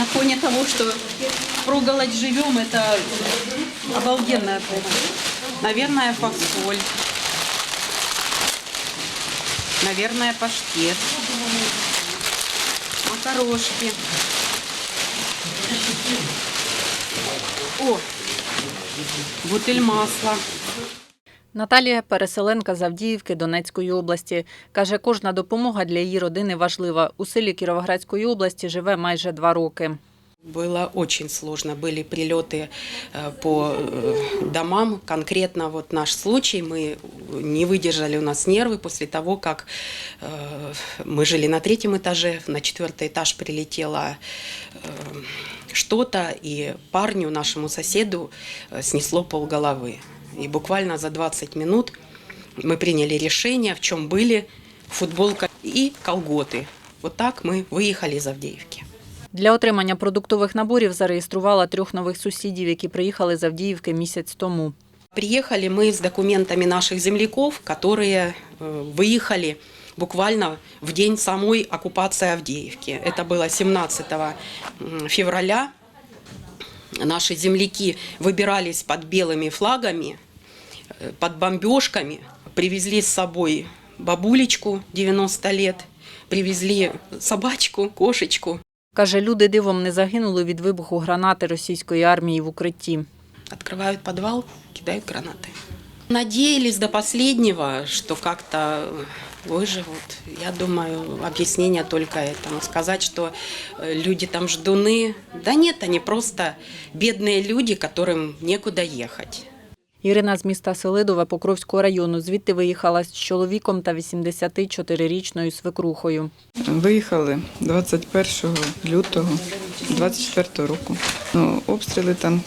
На фоне того, что проголодь живем, это обалденная помощь. Наверное, фасоль. Наверное, паштет. Макарошки. О, бутыль масла. Наталія переселенка з Авдіївки Донецької області. Каже, кожна допомога для її родини важлива. У селі Кіровоградської області живе майже два роки. Было очень сложно. Были прилеты э, по э, домам. Конкретно вот наш случай, мы не выдержали у нас нервы после того, как э, мы жили на третьем этаже, на четвертый этаж прилетело э, что-то, и парню, нашему соседу, э, снесло полголовы. И буквально за 20 минут мы приняли решение, в чем были футболка и колготы. Вот так мы выехали из Авдеевки. Для отримання продуктових наборів зареєструвала трьох нових сусідів, які приїхали з Авдіївки місяць тому. Приехали мы с документами наших земляков, которые э, выехали буквально в день самой оккупации Авдеевки. Это было 17 м, февраля. Наши земляки выбирались под белыми флагами, э, под бомбежками, привезли с собой бабулечку 90 лет, привезли собачку, кошечку. Каже, люди дивом не загинули від вибуху гранати російської армії в укритті. Открывают подвал, кидают гранаты. Надеялись до последнего, что как-то выживут. Я думаю, объяснение только этому. Сказать, что э, люди там ждуны. Да нет, они просто бедные люди, которым некуда ехать. Ірина з міста Селидове Покровського району. Звідти виїхала з чоловіком та 84-річною свекрухою. Виїхали 21 лютого 24 року. Ну, обстріли там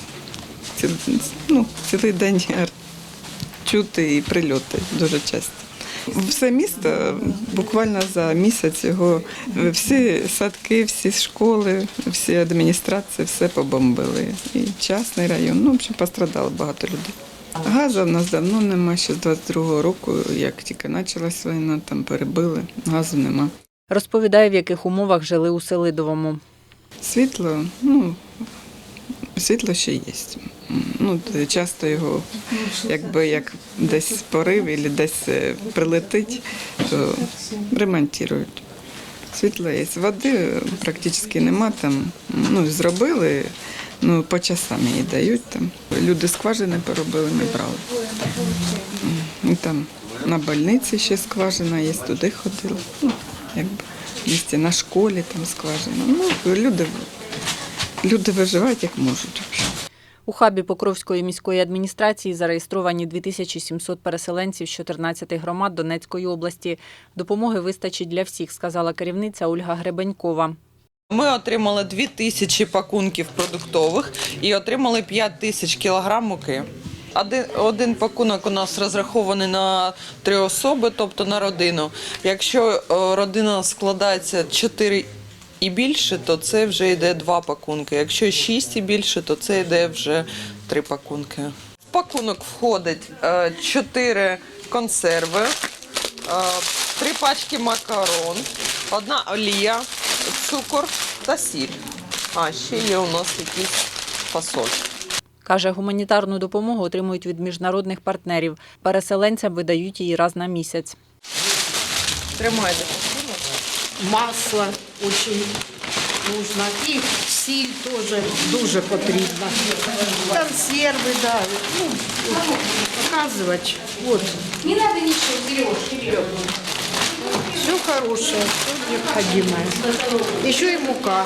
ціл, ну, цілий день чути і прильоти дуже часто. Все місто буквально за місяць його всі садки, всі школи, всі адміністрації, все побомбили. І частний район. Ну, в общем, пострадало багато людей. Газу в нас давно нема, ще з 22-го року, як тільки почалась війна, там перебили, газу нема. Розповідає, в яких умовах жили у Селидовому. Світло, ну, світло ще є. Ну, часто його, якби як десь порив або десь е, прилетить, то ремонтують. Світло є. Води практично нема там. Ну, зробили, ну, по часам її дають там. Люди скважини поробили, ми брали. І там на больниці ще скважина є, туди ходили. Ну, якби місті на школі там скважина. Ну, люди, люди виживають як можуть. У хабі Покровської міської адміністрації зареєстровані 2700 переселенців з 14 громад Донецької області. Допомоги вистачить для всіх, сказала керівниця Ольга Гребенькова. Ми отримали 2 тисячі пакунків продуктових і отримали 5 тисяч кілограм муки. Один, один пакунок у нас розрахований на три особи, тобто на родину. Якщо е, родина складається 4 і більше, то це вже йде два пакунки. Якщо 6 і більше, то це йде вже три пакунки. В пакунок входить 4 консерви, е, три пачки макарон, одна олія, цукор та сіль. А ще є у нас якийсь фасоль. Каже, гуманітарну допомогу отримують від міжнародних партнерів. Переселенцям видають її раз на місяць. Тримайте. Масло очень нужно. І сіль теж дуже потрібна. Консерви, да. Ну, показувати. Вот. Не надо ничего, берешь, берешь. Все хорошее, все необходимое. Еще и мука.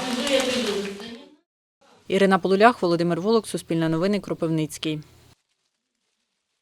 Ірина Полулях, Володимир Волок, Суспільне новини, Кропивницький.